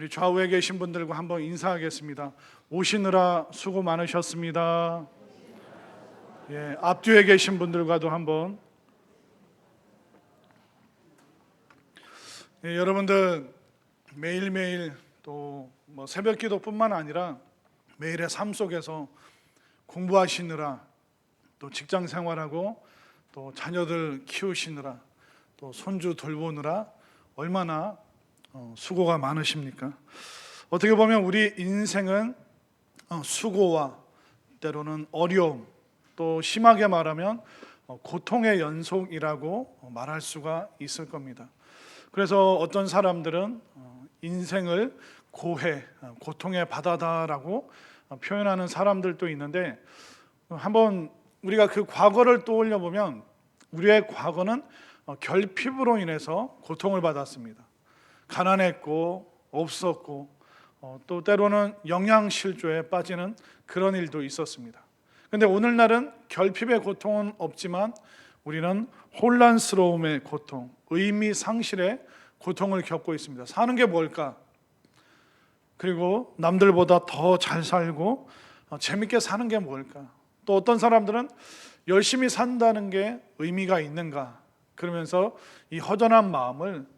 우리 좌우에 계신 분들과 한번 인사하겠습니다. 오시느라 수고 많으셨습니다. 예, 앞뒤에 계신 분들과도 한번 예, 여러분들 매일매일 또 뭐 새벽 기도뿐만 아니라 매일의 삶 속에서 공부하시느라 또 직장 생활하고 또 자녀들 키우시느라 또 손주 돌보느라 얼마나 어, 수고가 많으십니까? 어떻게 보면 우리 인생은 어, 수고와 때로는 어려움 또 심하게 말하면 어, 고통의 연속이라고 어, 말할 수가 있을 겁니다. 그래서 어떤 사람들은 어, 인생을 고해, 어, 고통의 바다다라고 어, 표현하는 사람들도 있는데 어, 한번 우리가 그 과거를 떠올려 보면 우리의 과거는 어, 결핍으로 인해서 고통을 받았습니다. 가난했고 없었고 어, 또 때로는 영양 실조에 빠지는 그런 일도 있었습니다. 근데 오늘날은 결핍의 고통은 없지만 우리는 혼란스러움의 고통, 의미 상실의 고통을 겪고 있습니다. 사는 게 뭘까? 그리고 남들보다 더 잘 살고 어, 재밌게 사는 게 뭘까? 또 어떤 사람들은 열심히 산다는 게 의미가 있는가? 그러면서 이 허전한 마음을 어,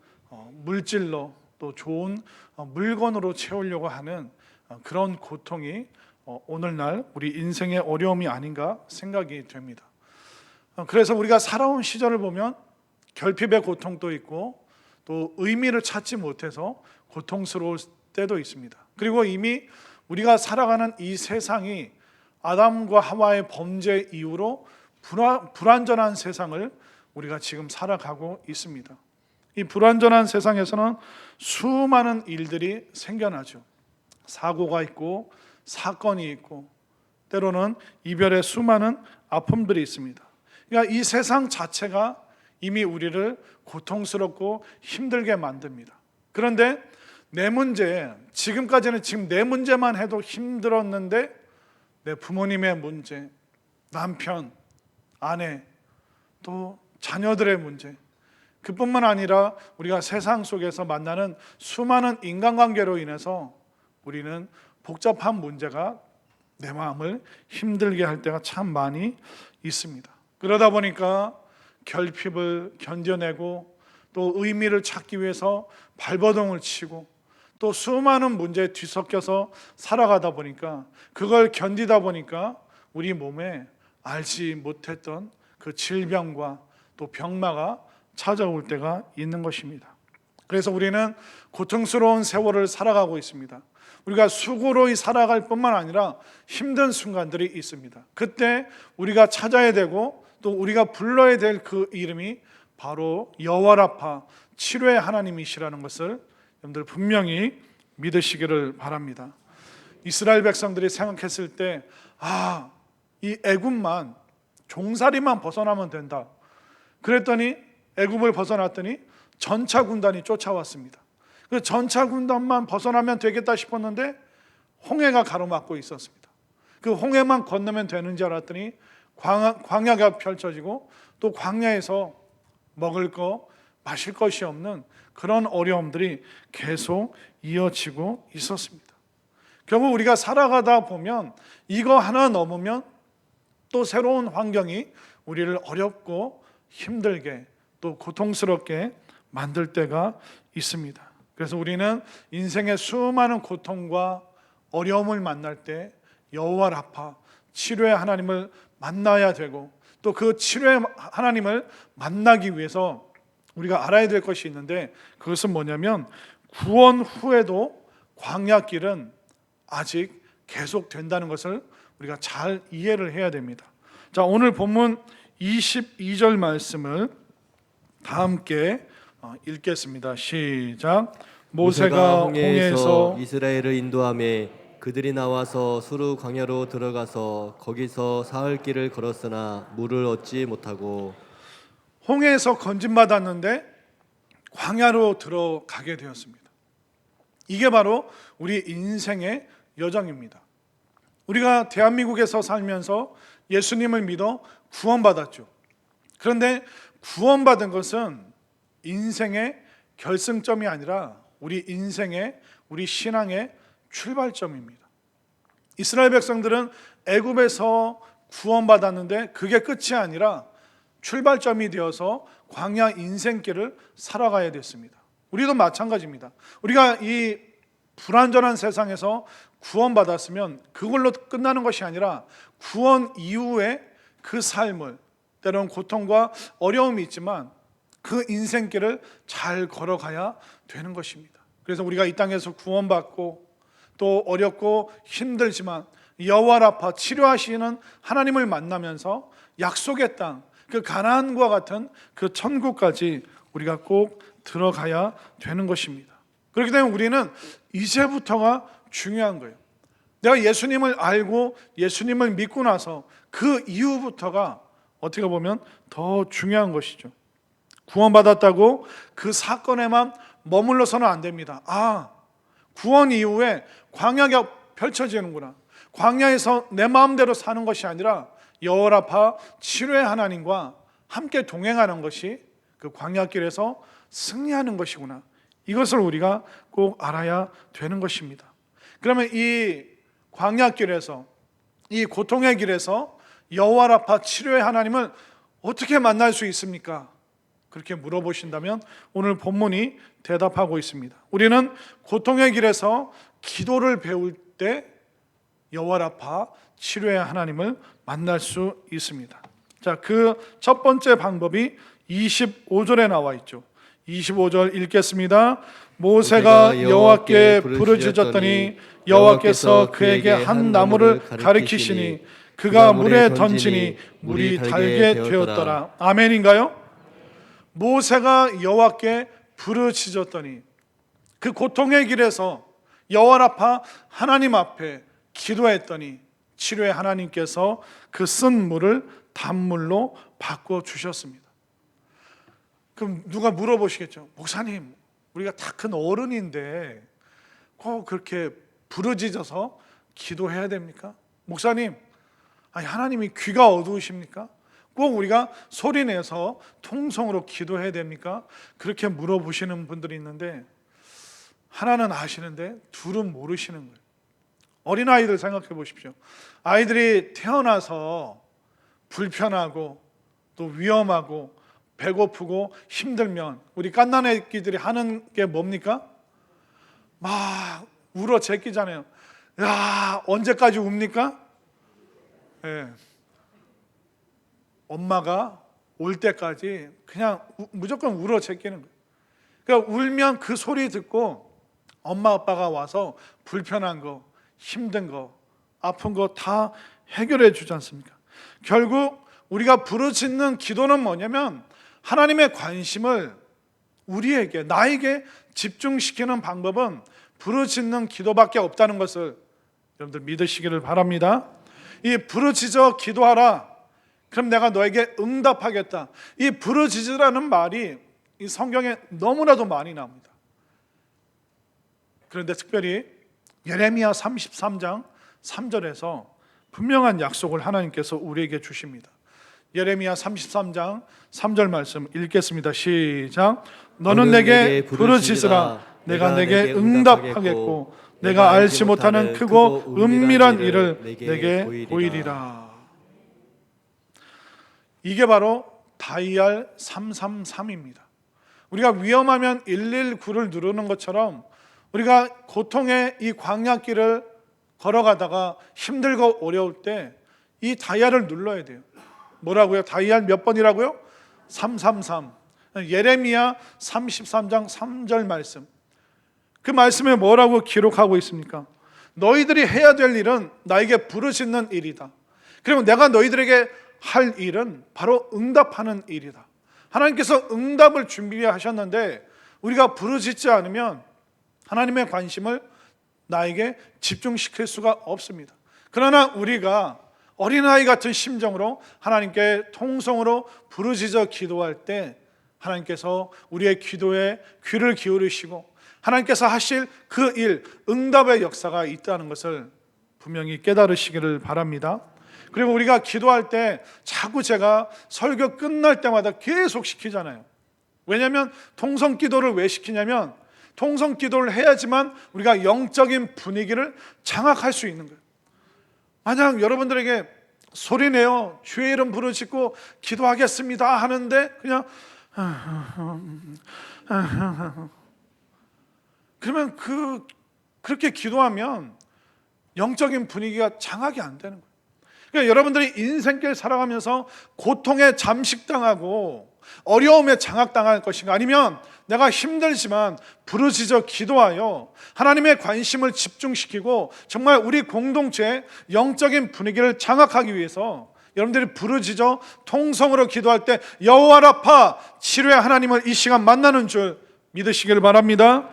물질로 또 좋은 어, 물건으로 채우려고 하는 어, 그런 고통이 어, 오늘날 우리 인생의 어려움이 아닌가 생각이 됩니다. 어, 그래서 우리가 살아온 시절을 보면 결핍의 고통도 있고 또 의미를 찾지 못해서 고통스러울 때도 있습니다. 그리고 이미 우리가 살아가는 이 세상이 아담과 하와의 범죄 이후로 불안, 불안전한 세상을 우리가 지금 살아가고 있습니다. 이 불안전한 세상에서는 수많은 일들이 생겨나죠. 사고가 있고 사건이 있고 때로는 이별의 수많은 아픔들이 있습니다. 그러니까 이 세상 자체가 이미 우리를 고통스럽고 힘들게 만듭니다. 그런데 내 문제, 지금까지는 지금 내 문제만 해도 힘들었는데 내 부모님의 문제, 남편, 아내, 또 자녀들의 문제, 그뿐만 아니라 우리가 세상 속에서 만나는 수많은 인간관계로 인해서 우리는 복잡한 문제가 내 마음을 힘들게 할 때가 참 많이 있습니다. 그러다 보니까 결핍을 견뎌내고 또 의미를 찾기 위해서 발버둥을 치고 또 수많은 문제에 뒤섞여서 살아가다 보니까 그걸 견디다 보니까 우리 몸에 알지 못했던 그 질병과 또 병마가 찾아올 때가 있는 것입니다. 그래서 우리는 고통스러운 세월을 살아가고 있습니다. 우리가 수고로이 살아갈 뿐만 아니라 힘든 순간들이 있습니다. 그때 우리가 찾아야 되고 또 우리가 불러야 될 그 이름이 바로 여호와라파 치료의 하나님이시라는 것을 여러분들 분명히 믿으시기를 바랍니다. 이스라엘 백성들이 생각했을 때 아, 이 애굽만 종살이만 벗어나면 된다. 그랬더니 애굽을 벗어났더니 전차 군단이 쫓아왔습니다. 그 전차 군단만 벗어나면 되겠다 싶었는데 홍해가 가로막고 있었습니다. 그 홍해만 건너면 되는 줄 알았더니 광야, 광야 가 펼쳐지고 또 광야에서 먹을 거, 마실 것이 없는 그런 어려움들이 계속 이어지고 있었습니다. 결국 우리가 살아가다 보면 이거 하나 넘으면 또 새로운 환경이 우리를 어렵고 힘들게 또 고통스럽게 만들 때가 있습니다. 그래서 우리는 인생의 수많은 고통과 어려움을 만날 때 여호와 라파 치료의 하나님을 만나야 되고 또 그 치료의 하나님을 만나기 위해서 우리가 알아야 될 것이 있는데 그것은 뭐냐면 구원 후에도 광야길은 아직 계속 된다는 것을 우리가 잘 이해를 해야 됩니다. 자, 오늘 본문 22절 말씀을 다 함께 어, 읽겠습니다. 시작. 모세가 홍해에서 이스라엘을 인도함에 그들이 나와서 수르 광야로 들어가서 거기서 사흘 길을 걸었으나 물을 얻지 못하고 홍해에서 건진 받았는데 광야로 들어가게 되었습니다. 이게 바로 우리 인생의 여정입니다. 우리가 대한민국에서 살면서 예수님을 믿어 구원받았죠. 그런데 구원받은 것은 인생의 결승점이 아니라 우리 인생의 우리 신앙의 출발점입니다. 이스라엘 백성들은 애굽에서 구원받았는데 그게 끝이 아니라 출발점이 되어서 광야 인생길을 살아가야 됐습니다. 우리도 마찬가지입니다. 우리가 이 불완전한 세상에서 구원받았으면 그걸로 끝나는 것이 아니라 구원 이후에 그 삶을 때로는 고통과 어려움이 있지만 그 인생길을 잘 걸어가야 되는 것입니다. 그래서 우리가 이 땅에서 구원받고 또 어렵고 힘들지만 여호와 라파 치료하시는 하나님을 만나면서 약속의 땅, 그 가나안과 같은 그 천국까지 우리가 꼭 들어가야 되는 것입니다. 그렇기 때문에 우리는 이제부터가 중요한 거예요. 내가 예수님을 알고 예수님을 믿고 나서 그 이후부터가 어떻게 보면 더 중요한 것이죠. 구원받았다고 그 사건에만 머물러서는 안 됩니다. 아, 구원 이후에 광야가 펼쳐지는구나. 광야에서 내 마음대로 사는 것이 아니라 여호라파 치료의 하나님과 함께 동행하는 것이 그 광야길에서 승리하는 것이구나. 이것을 우리가 꼭 알아야 되는 것입니다. 그러면 이 광야길에서 이 고통의 길에서 여호와 라파 치료의 하나님을 어떻게 만날 수 있습니까? 그렇게 물어보신다면 오늘 본문이 대답하고 있습니다. 우리는 고통의 길에서 기도를 배울 때 여호와 라파 치료의 하나님을 만날 수 있습니다. 자, 그 첫 번째 방법이 25절에 나와 있죠. 25절 읽겠습니다. 모세가 여호와께 부르짖었더니 여호와께서 그에게 한 나무를 가리키시니 그가 물에 던지니 물이 달게 되었더라. 아멘인가요? 모세가 여호와께 부르짖었더니 그 고통의 길에서 여호와 앞에 하나님 앞에 기도했더니 치료의 하나님께서 그 쓴 물을 단물로 바꿔 주셨습니다. 그럼 누가 물어보시겠죠? 목사님, 우리가 다 큰 어른인데 꼭 그렇게 부르짖어서 기도해야 됩니까? 목사님, 아니 하나님이 귀가 어두우십니까? 꼭 우리가 소리 내서 통성으로 기도해야 됩니까? 그렇게 물어보시는 분들이 있는데 하나는 아시는데 둘은 모르시는 거예요. 어린 아이들 생각해 보십시오. 아이들이 태어나서 불편하고 또 위험하고 배고프고 힘들면 우리 깐난애기들이 하는 게 뭡니까? 막 울어 제끼잖아요. 야 언제까지 웁니까? 예. 엄마가 올 때까지 그냥 우- 무조건 울어 제끼는 거예요. 그러니까 울면 그 소리 듣고 엄마 아빠가 와서 불편한 거, 힘든 거, 아픈 거 다 해결해 주지 않습니까? 결국 우리가 부르짖는 기도는 뭐냐면 하나님의 관심을 우리에게 나에게 집중시키는 방법은 부르짖는 기도밖에 없다는 것을 여러분들 믿으시기를 바랍니다. 이 부르짖어 기도하라. 그럼 내가 너에게 응답하겠다. 이 부르짖으라는 말이 이 성경에 너무나도 많이 나옵니다. 그런데 특별히 예레미야 33장 3절에서 분명한 약속을 하나님께서 우리에게 주십니다. 예레미야 33장 3절 말씀 읽겠습니다. 시작. 너는 내게 부르짖으라 내가 내게 응답하겠고 내가 알지 못하는 크고 은밀한 일을 내게 보이리라. 이게 바로 다이알 333입니다. 우리가 위험하면 119를 누르는 것처럼 우리가 고통의 이 광야길을 걸어가다가 힘들고 어려울 때 이 다이알을 눌러야 돼요. 뭐라고요? 다이알 몇 번이라고요? 333. 예레미야 33장 3절 말씀. 그 말씀에 뭐라고 기록하고 있습니까? 너희들이 해야 될 일은 나에게 부르짖는 일이다. 그리고 내가 너희들에게 할 일은 바로 응답하는 일이다. 하나님께서 응답을 준비하셨는데 우리가 부르짖지 않으면 하나님의 관심을 나에게 집중시킬 수가 없습니다. 그러나 우리가 어린아이 같은 심정으로 하나님께 통성으로 부르짖어 기도할 때 하나님께서 우리의 기도에 귀를 기울이시고 하나님께서 하실 그 일, 응답의 역사가 있다는 것을 분명히 깨달으시기를 바랍니다. 그리고 우리가 기도할 때 자꾸 제가 설교 끝날 때마다 계속 시키잖아요. 왜냐하면 통성 기도를 왜 시키냐면 통성 기도를 해야지만 우리가 영적인 분위기를 장악할 수 있는 거예요. 만약 여러분들에게 소리내어 주의 이름 부르짖고 기도하겠습니다 하는데 그냥 그러면 그 그렇게 기도하면 영적인 분위기가 장악이 안 되는 거예요. 그러니까 여러분들이 인생길 살아가면서 고통에 잠식당하고 어려움에 장악당할 것인가 아니면 내가 힘들지만 부르짖어 기도하여 하나님의 관심을 집중시키고 정말 우리 공동체의 영적인 분위기를 장악하기 위해서 여러분들이 부르짖어 통성으로 기도할 때 여호와 라파 치료의 하나님을 이 시간 만나는 줄 믿으시길 바랍니다.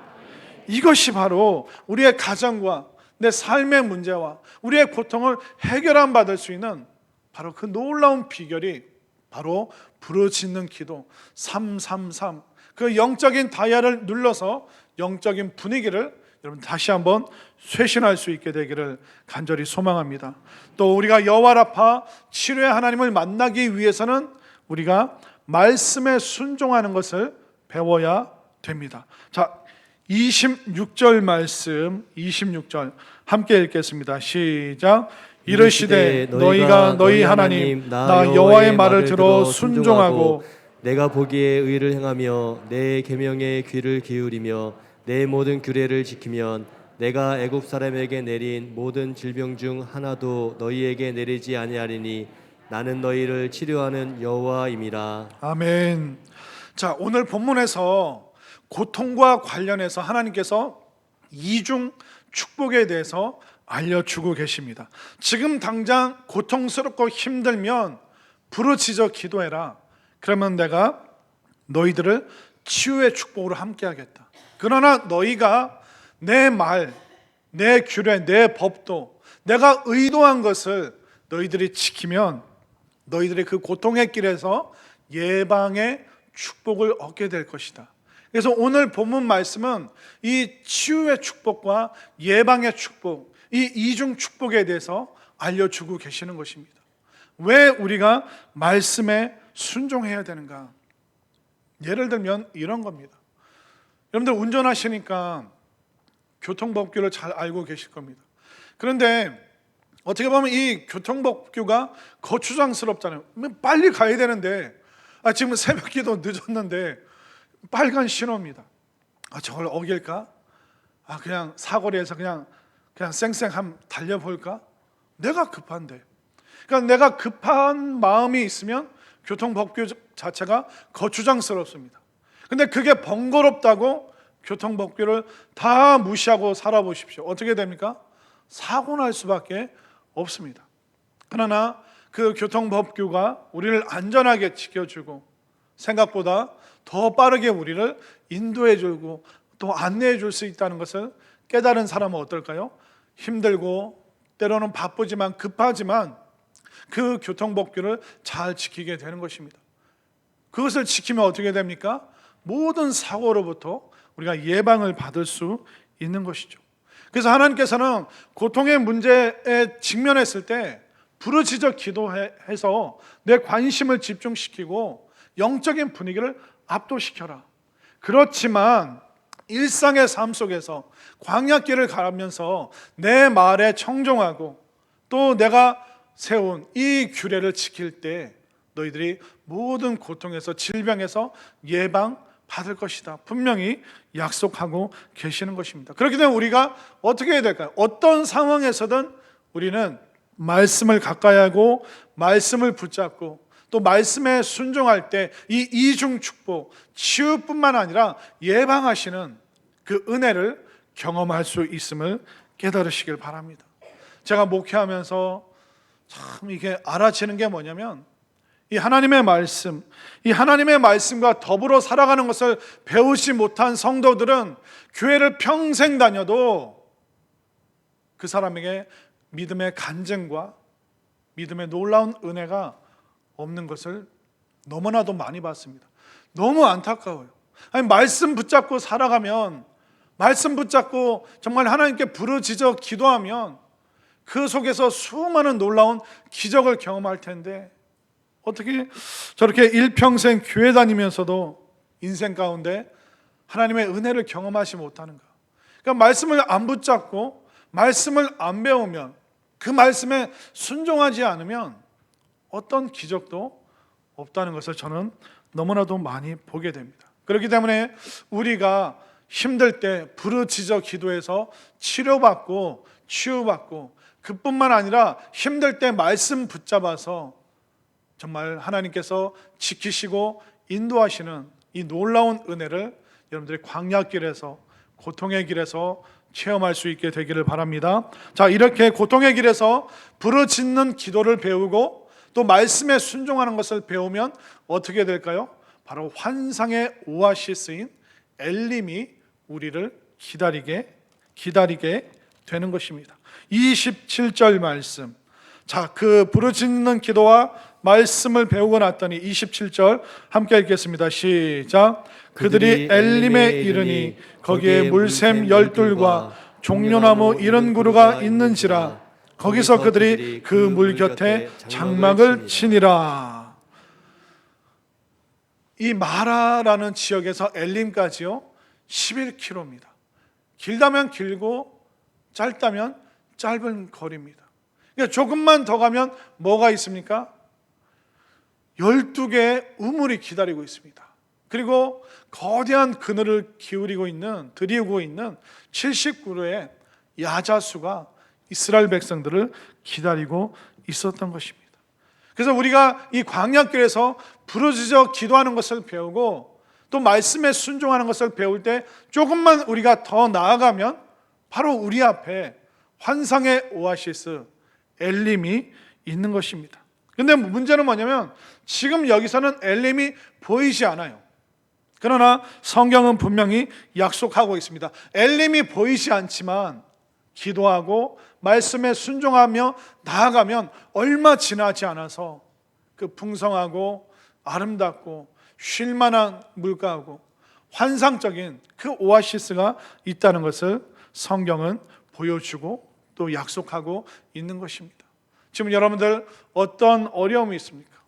이것이 바로 우리의 가정과 내 삶의 문제와 우리의 고통을 해결함 받을 수 있는 바로 그 놀라운 비결이 바로 부르짖는 기도 333. 그 영적인 다이아를 눌러서 영적인 분위기를 여러분 다시 한번 쇄신할 수 있게 되기를 간절히 소망합니다. 또 우리가 여호와 라파 치료의 하나님을 만나기 위해서는 우리가 말씀에 순종하는 것을 배워야 됩니다. 자, 26절 말씀 26절 함께 읽겠습니다. 시작. 이르시되 너희가 너희 하나님 나 여호와의 말을 들어 순종하고 내가 보기에 의를 행하며 내 계명에 귀를 기울이며 내 모든 규례를 지키면 내가 애굽 사람에게 내린 모든 질병 중 하나도 너희에게 내리지 아니하리니 나는 너희를 치료하는 여호와임이라. 아멘. 자, 오늘 본문에서 고통과 관련해서 하나님께서 이중 축복에 대해서 알려주고 계십니다. 지금 당장 고통스럽고 힘들면 부르짖어 기도해라. 그러면 내가 너희들을 치유의 축복으로 함께하겠다. 그러나 너희가 내 말, 내 규례, 내 법도 내가 의도한 것을 너희들이 지키면 너희들이 그 고통의 길에서 예방의 축복을 얻게 될 것이다. 그래서 오늘 본문 말씀은 이 치유의 축복과 예방의 축복, 이 이중 축복에 대해서 알려주고 계시는 것입니다. 왜 우리가 말씀에 순종해야 되는가? 예를 들면 이런 겁니다. 여러분들 운전하시니까 교통법규를 잘 알고 계실 겁니다. 그런데 어떻게 보면 이 교통법규가 거추장스럽잖아요. 빨리 가야 되는데 아, 지금 새벽 기도 늦었는데 빨간 신호입니다. 아, 저걸 어길까? 아, 그냥 사거리에서 그냥 그냥 쌩쌩 한 달려볼까? 내가 급한데. 그러니까 내가 급한 마음이 있으면 교통법규 자체가 거추장스럽습니다. 근데 그게 번거롭다고 교통법규를 다 무시하고 살아보십시오. 어떻게 됩니까? 사고 날 수밖에 없습니다. 그러나 그 교통법규가 우리를 안전하게 지켜주고 생각보다 더 빠르게 우리를 인도해 주고 또 안내해 줄 수 있다는 것을 깨달은 사람은 어떨까요? 힘들고 때로는 바쁘지만 급하지만 그 교통법규를 잘 지키게 되는 것입니다. 그것을 지키면 어떻게 됩니까? 모든 사고로부터 우리가 예방을 받을 수 있는 것이죠. 그래서 하나님께서는 고통의 문제에 직면했을 때 부르짖어 기도해서 내 관심을 집중시키고 영적인 분위기를 압도시켜라. 그렇지만 일상의 삶 속에서 광야길을 가면서 내 말에 청종하고 또 내가 세운 이 규례를 지킬 때 너희들이 모든 고통에서 질병에서 예방 받을 것이다. 분명히 약속하고 계시는 것입니다. 그렇기 때문에 우리가 어떻게 해야 될까요? 어떤 상황에서든 우리는 말씀을 가까이 하고 말씀을 붙잡고 또 말씀에 순종할 때 이 이중 축복, 치유뿐만 아니라 예방하시는 그 은혜를 경험할 수 있음을 깨달으시길 바랍니다. 제가 목회하면서 참 이게 알아지는 게 뭐냐면 이 하나님의 말씀, 이 하나님의 말씀과 더불어 살아가는 것을 배우지 못한 성도들은 교회를 평생 다녀도 그 사람에게 믿음의 간증과 믿음의 놀라운 은혜가 없는 것을 너무나도 많이 봤습니다. 너무 안타까워요. 아니 말씀 붙잡고 살아가면 말씀 붙잡고 정말 하나님께 부르짖어 기도하면 그 속에서 수많은 놀라운 기적을 경험할 텐데 어떻게 저렇게 일평생 교회 다니면서도 인생 가운데 하나님의 은혜를 경험하지 못하는 것. 그러니까 말씀을 안 붙잡고 말씀을 안 배우면 그 말씀에 순종하지 않으면 어떤 기적도 없다는 것을 저는 너무나도 많이 보게 됩니다. 그렇기 때문에 우리가 힘들 때 부르짖어 기도해서 치료받고 치유받고 그뿐만 아니라 힘들 때 말씀 붙잡아서 정말 하나님께서 지키시고 인도하시는 이 놀라운 은혜를 여러분들이 광야길에서 고통의 길에서 체험할 수 있게 되기를 바랍니다. 자, 이렇게 고통의 길에서 부르짖는 기도를 배우고 또 말씀에 순종하는 것을 배우면 어떻게 될까요? 바로 환상의 오아시스인 엘림이 우리를 기다리게 기다리게 되는 것입니다. 27절 말씀. 자, 그 부르짖는 기도와 말씀을 배우고 났더니 27절 함께 읽겠습니다. 시작. 그들이 엘림에 이르니 거기에 물샘 열둘과 종려나무 이런 구루가 있는지라 거기서 그들이 그 물 곁에 장막을 치니라. 이 마라라는 지역에서 엘림까지요 11km입니다. 길다면 길고 짧다면 짧은 거리입니다. 그러니까 조금만 더 가면 뭐가 있습니까? 12개의 우물이 기다리고 있습니다. 그리고 거대한 그늘을 기울이고 있는 들이우고 있는 70그루의 야자수가 이스라엘 백성들을 기다리고 있었던 것입니다. 그래서 우리가 이 광야길에서 부르짖어 기도하는 것을 배우고 또 말씀에 순종하는 것을 배울 때 조금만 우리가 더 나아가면 바로 우리 앞에 환상의 오아시스 엘림이 있는 것입니다. 근데 문제는 뭐냐면 지금 여기서는 엘림이 보이지 않아요. 그러나 성경은 분명히 약속하고 있습니다. 엘림이 보이지 않지만 기도하고 말씀에 순종하며 나아가면 얼마 지나지 않아서 그 풍성하고 아름답고 쉴만한 물가하고 환상적인 그 오아시스가 있다는 것을 성경은 보여주고 또 약속하고 있는 것입니다. 지금 여러분들 어떤 어려움이 있습니까?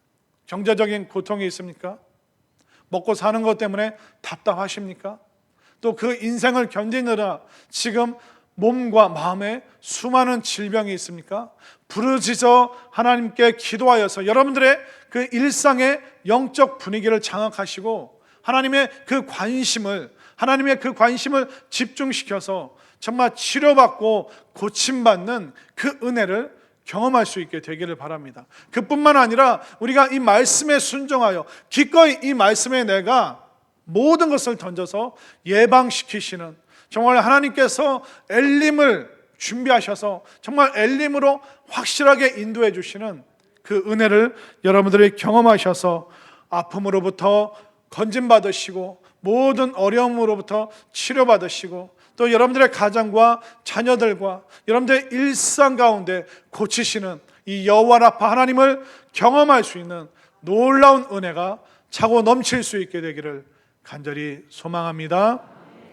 경제적인 고통이 있습니까? 먹고 사는 것 때문에 답답하십니까? 또 그 인생을 견디느라 지금 몸과 마음에 수많은 질병이 있습니까? 부르짖어 하나님께 기도하여서 여러분들의 그 일상의 영적 분위기를 장악하시고 하나님의 그 관심을 하나님의 그 관심을 집중시켜서 정말 치료받고 고침받는 그 은혜를 경험할 수 있게 되기를 바랍니다. 그뿐만 아니라 우리가 이 말씀에 순종하여 기꺼이 이 말씀에 내가 모든 것을 던져서 예방시키시는 정말 하나님께서 엘림을 준비하셔서 정말 엘림으로 확실하게 인도해 주시는 그 은혜를 여러분들이 경험하셔서 아픔으로부터 건진받으시고 모든 어려움으로부터 치료받으시고 또 여러분들의 가정과 자녀들과 여러분들의 일상 가운데 고치시는 이 여호와 라파 하나님을 경험할 수 있는 놀라운 은혜가 차고 넘칠 수 있게 되기를 간절히 소망합니다.